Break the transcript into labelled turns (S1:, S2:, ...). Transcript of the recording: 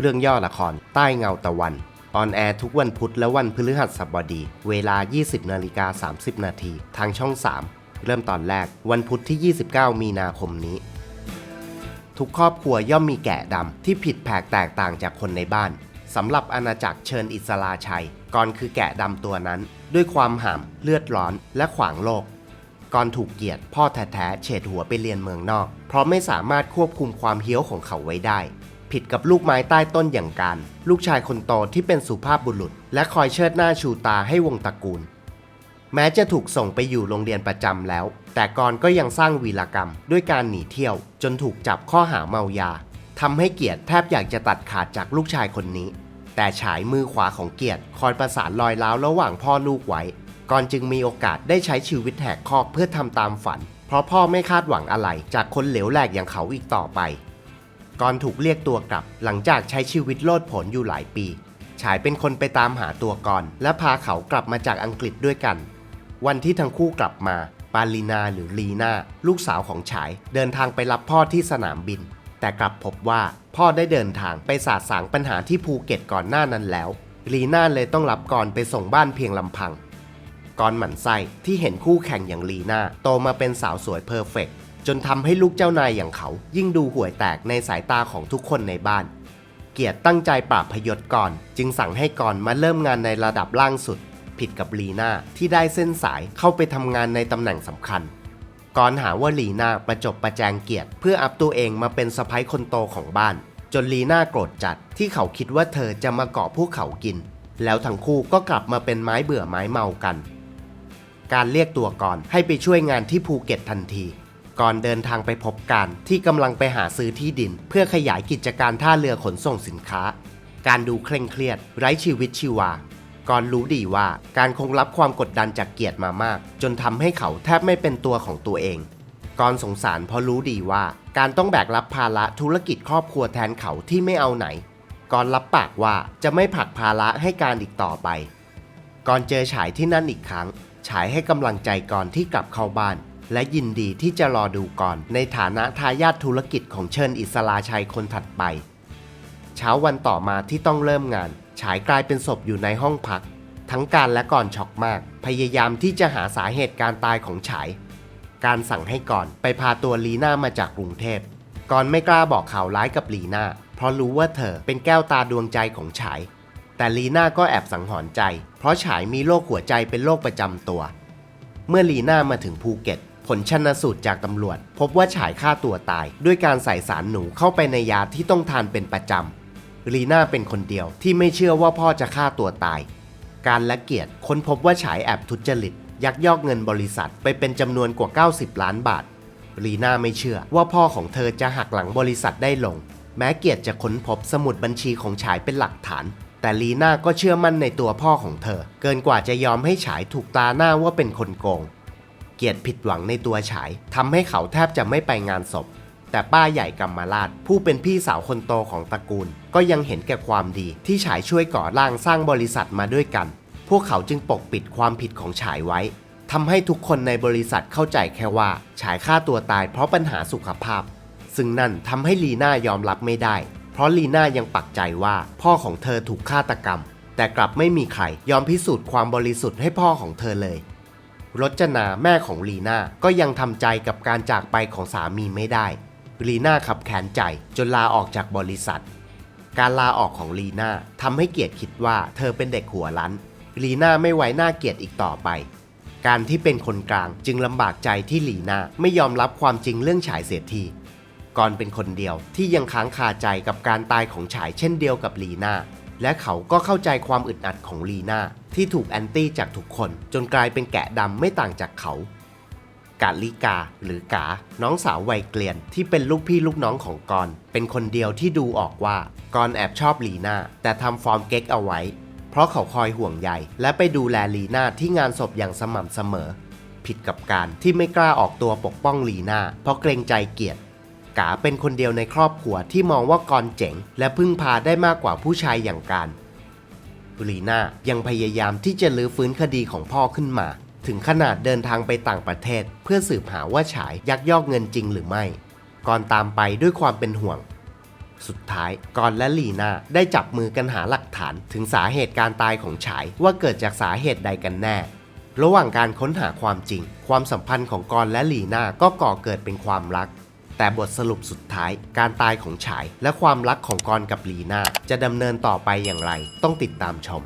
S1: เรื่องย่อละคร ใต้เงาตะวัน ออนแอร์ทุกวันพุธและวันพฤหัสบดี เวลา 20นาฬิกา30 นาที ทางช่อง 3 เริ่มตอนแรก วันพุธที่ 29 มีนาคมนี้ ทุกครอบครัวย่อมมีแกะดำที่ผิดแผกแตกต่างจากคนในบ้านสำหรับอาณาจักรเชิญอิสลาชัยก่อนคือแกะดำตัวนั้น ด้วยความหามเลือดร้อนและขวางโลกก่อนถูกเกียรติพ่อแท้ๆเฉดหัวไปเรียนเมืองนอก เพราะไม่สามารถควบคุมความเฮี้ยวของเขาไว้ได้ ผิดกับลูกไม้ใต้ต้นอย่างการ ลูกชายคนโตที่เป็นสุภาพบุรุษ และคอยเชิดหน้าชูตาให้วงตระกูล แม้จะถูกส่งไปอยู่โรงเรียนประจำแล้ว แต่กรก็ยังสร้างวีรกรรมด้วยการหนีเที่ยว จนถูกจับข้อหาเมายาทำให้เกียรติแทบอยากจะตัดขาดจากลูกชายคนนี้ แต่ฉายมือขวาของเกียรติคอยประสานรอยร้าวระหว่างพ่อลูกไว้ก่อนจึงมีโอกาสได้ใช้ชีวิตแหกคอกเพื่อทำตามฝัน เพราะพ่อไม่คาดหวังอะไรจากคนเหลวแหลกอย่างเขาอีกต่อไป ก่อนถูกเรียกตัวกลับ หลังจากใช้ชีวิตโลดผนอยู่หลายปี ฉายเป็นคนไปตามหาตัวกรและพาเขากลับมาจากอังกฤษด้วยกัน วันที่ทั้งคู่กลับมา ปาลีนาหรือลีนาลูกสาวของฉาย เดินทางไปรับพ่อที่สนามบิน แต่กลับพบว่าพ่อได้เดินทางไปสาสางปัญหาที่ภูเก็ตก่อนหน้านั้นแล้ว ลีนาเลยต้องรับกรไปส่งบ้านเพียงลำพังกรหมั่นไส้ที่เห็นคู่แข่งอย่างลีนาโตมาเป็นสาวสวยเพอร์เฟกต์ จนทำให้ลูกเจ้านายอย่างเขา ยิ่งดูห่วยแตกในสายตาของทุกคนในบ้าน เกียรติตั้งใจปราบพยศก่อน จึงสั่งให้กรมาเริ่มงานในระดับล่างสุด ผิดกับลีน่าที่ได้เส้นสายเข้าไปทำงานในตำแหน่งสำคัญกรหาว่าลีน่าประจบประแจงเกียรติ เพื่ออัพตัวเองมาเป็นสะพ้ยคนโตของบ้าน จนลีน่าโกรธจัดที่เขาคิดว่าเธอจะมาเกาะพวกเขากิน แล้วทั้งคู่ก็กลับมาเป็นไม้เบื่อไม้เมากัน การเรียกตัวก่อนให้ไปช่วยงานที่ภูเก็ตทันที ก่อนเดินทางไปพบการที่กำลังไปหาซื้อที่ดิน เพื่อขยายกิจการท่าเรือขนส่งสินค้า การดูเคร่งเครียด ไร้ชีวิตชีวาก่อนรู้ดีว่าการคงรับความกดดันจากเกียรติมามาก จนทำให้เขาแทบไม่เป็นตัวของตัวเองก่อนสงสารเพราะรู้ดีว่า การต้องแบกรับภาระธุรกิจครอบครัวแทนเขาที่ไม่เอาไหนก่อนรับปากว่าจะไม่ผลักภาระให้การอีกต่อไปก่อนเจอฉายที่นั่นอีกครั้ง ฉายให้กำลังใจก่อนที่กลับเข้าบ้าน และยินดีที่จะรอดูก่อน ในฐานะทายาทธุรกิจของเชิญอิสลาชัยคนถัดไป เช้าวันต่อมาที่ต้องเริ่มงาน ฉายกลายเป็นศพอยู่ในห้องพัก ทั้งการและก่อนช็อกมาก พยายามที่จะหาสาเหตุการตายของฉาย การสั่งให้ก่อนไปพาตัวลีน่ามาจากกรุงเทพก่อนไม่กล้าบอกข่าวร้ายกับลีน่าเพราะรู้ว่าเธอเป็นแก้วตาดวงใจของฉาย แต่ลีน่าก็แอบสังหรณ์ใจ เพราะฉายมีโรคหัวใจเป็นโรคประจำตัว เมื่อลีน่ามาถึงภูเก็ต ผลชันสูตรจากตำรวจ พบว่าฉายฆ่าตัวตาย ด้วยการใส่สารหนูเข้าไปในยาที่ต้องทานเป็นประจำลีน่าเป็นคนเดียวที่ไม่เชื่อว่าพ่อจะฆ่าตัวตาย การและเกียรติค้นพบว่าฉายแอบทุจริต ยักยอกเงินบริษัทไปเป็นจำนวนกว่า 90 ล้านบาทลีน่าไม่เชื่อว่าพ่อของเธอจะหักหลังบริษัทได้ลง แม้เกียรติจะค้นพบสมุดบัญชีของฉายเป็นหลักฐาน แต่ลีน่าก็เชื่อมั่นในตัวพ่อของเธอ เกินกว่าจะยอมให้ฉายถูกตาหน้าว่าเป็นคนโกง เกียรติผิดหวังในตัวฉายทำให้เขาแทบจะไม่ไปงานศพ แต่ป้าใหญ่กัมมาลาดผู้เป็นพี่สาวคนโตของตระกูล ก็ยังเห็นแก่ความดีที่ฉายช่วยก่อร่างสร้างบริษัทมาด้วยกัน พวกเขาจึงปกปิดความผิดของฉายไว้ทำให้ทุกคนในบริษัทเข้าใจแค่ว่าฉายฆ่าตัวตายเพราะปัญหาสุขภาพ ซึ่งนั่นทำให้ลีน่ายอมรับไม่ได้ เพราะลีน่ายังปักใจว่าพ่อของเธอถูกฆาตกรรม แต่กลับไม่มีใครยอมพิสูจน์ความบริสุทธิ์ให้พ่อของเธอเลย รจนาแม่ของลีน่าก็ยังทำใจกับการจากไปของสามีไม่ได้ ลีน่าขับแขนใจจนลาออกจากบริษัท การลาออกของลีน่าทำให้เกียรติคิดว่าเธอเป็นเด็กหัวรั้นลีน่าไม่ไว้หน้าเกียรติอีกต่อไป การที่เป็นคนกลางจึงลำบากใจที่ลีน่าไม่ยอมรับความจริงเรื่องฉายเสียทีก่อนเป็นคนเดียวที่ยังค้างคาใจกับการตายของฉายเช่นเดียวกับลีน่า และเขาก็เข้าใจความอึดอัดของลีน่าที่ถูกแอนตี้จากทุกคน จนกลายเป็นแกะดำไม่ต่างจากเขา กาลิกาหรือกา น้องสาววัยเกลียนที่เป็นลูกพี่ลูกน้องของกรเป็นคนเดียวที่ดูออกว่ากรแอบชอบลีน่าแต่ทำฟอร์มเก๊กเอาไว้ เพราะเขาคอยห่วงใยและไปดูแลลีน่าที่งานศพอย่างสม่ำเสมอ ผิดกับการที่ไม่กล้าออกตัวปกป้องลีน่าเพราะเกรงใจเกียรติ กาเป็นคนเดียวในครอบครัวที่มองว่ากรเจ๋ง และพึ่งพาได้มากกว่าผู้ชายอย่างการลีน่ายังพยายามที่จะลื้อฟื้นคดีของพ่อขึ้นมา ถึงขนาดเดินทางไปต่างประเทศ เพื่อสืบหาว่าฉายยักยอกเงินจริงหรือไม่ก่อนตามไปด้วยความเป็นห่วง สุดท้ายกอนและลีน่าได้จับมือกันหาหลักฐานถึงสาเหตุการตายของฉายว่าเกิดจากสาเหตุใดกันแน่ ระหว่างการค้นหาความจริง ความสัมพันธ์ของกอนและลีน่าก็ก่อเกิดเป็นความรัก แต่บทสรุปสุดท้าย การตายของฉาย และความรักของกรกับลีน่าจะดำเนินต่อไปอย่างไร ต้องติดตามชม